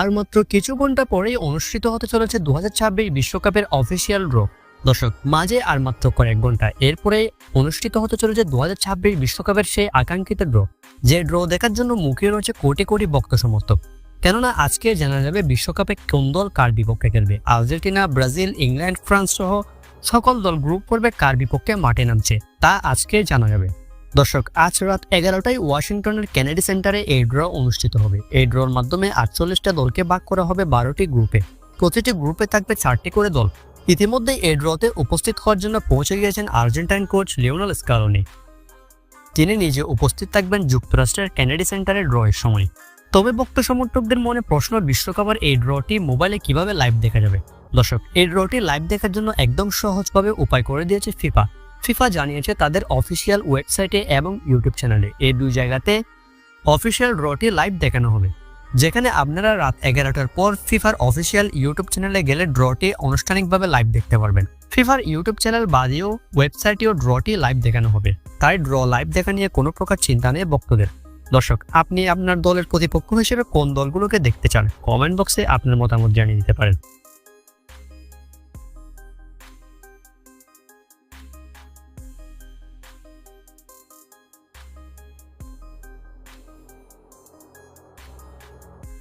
আর মাত্র কিছু ঘণ্টা পরেই অনুষ্ঠিত হতে চলেছে দু বিশ্বকাপের অফিসিয়াল ড্র দর্শক, মাঝে আর মাত্র কয়েক ঘণ্টা। এরপরে অনুষ্ঠিত হতে চলেছে দু বিশ্বকাপের সেই আকাঙ্ক্ষিত ড্র যে ড্র দেখার জন্য মুখে রয়েছে কোটি কোটি ভক্ত সমর্থক। কেননা, আজকে জানা যাবে বিশ্বকাপে কোন দল কার বিপক্ষে খেলবে। আর্জেন্টিনা ব্রাজিল, ইংল্যান্ড, ফ্রান্স সহ সকল দল গ্রুপ পর্বে কার বিপক্ষে মাঠে নামছে, তা আজকে জানা যাবে। দর্শক, আজ রাত এগারোটায় ওয়াশিংটনের কেনেডি সেন্টারে এই ড্র অনুষ্ঠিত হবে। এই ড্রর মাধ্যমে আটচল্লিশটা দলকে ভাগ করা হবে বারোটি গ্রুপে। প্রতিটি গ্রুপে থাকবে চারটি করে দল। ইতিমধ্যে এই ড্রতে উপস্থিত হওয়ার জন্য পৌঁছে গিয়েছেন আর্জেন্টাইন কোচ লিওনাল স্কালোনি। তিনি নিজে উপস্থিত থাকবেন যুক্তরাষ্ট্রের কেনেডি সেন্টারে ড্রয়ের সময়। তবে ভক্ত সমর্থকদের মনে প্রশ্ন, বিশ্বকাপের এই ড্রটি মোবাইলে কীভাবে লাইভ দেখা যাবে? দর্শক, এই ড্রটি লাইভ দেখার জন্য একদম সহজভাবে উপায় করে দিয়েছে ফিফা। ফিফা জানিয়েছে তাদের অফিসিয়াল ওয়েবসাইটে এবং ইউটিউব চ্যানেলে। এই দুই জায়গাতে অফিসিয়াল ড্রটি লাইভ দেখানো হবে, যেখানে আপনারা রাত এগারোটার পর ফিফার অফিসিয়াল ইউটিউব চ্যানেলে গেলে ড্রটি আনুষ্ঠানিকভাবে লাইভ দেখতে পারবেন। ফিফার ইউটিউব চ্যানেল বাদেও ওয়েবসাইটেও ড্রটি লাইভ দেখানো হবে, তাই ড্র লাইভ দেখা নিয়ে কোনো প্রকার চিন্তা নেই ভক্তদের দর্শক, আপনি আপনার দলের প্রতিপক্ষ হিসেবে কোন দলগুলোকে দেখতে চান? কমেন্ট বক্সে আপনার মতামত জানিয়ে দিতে পারেন।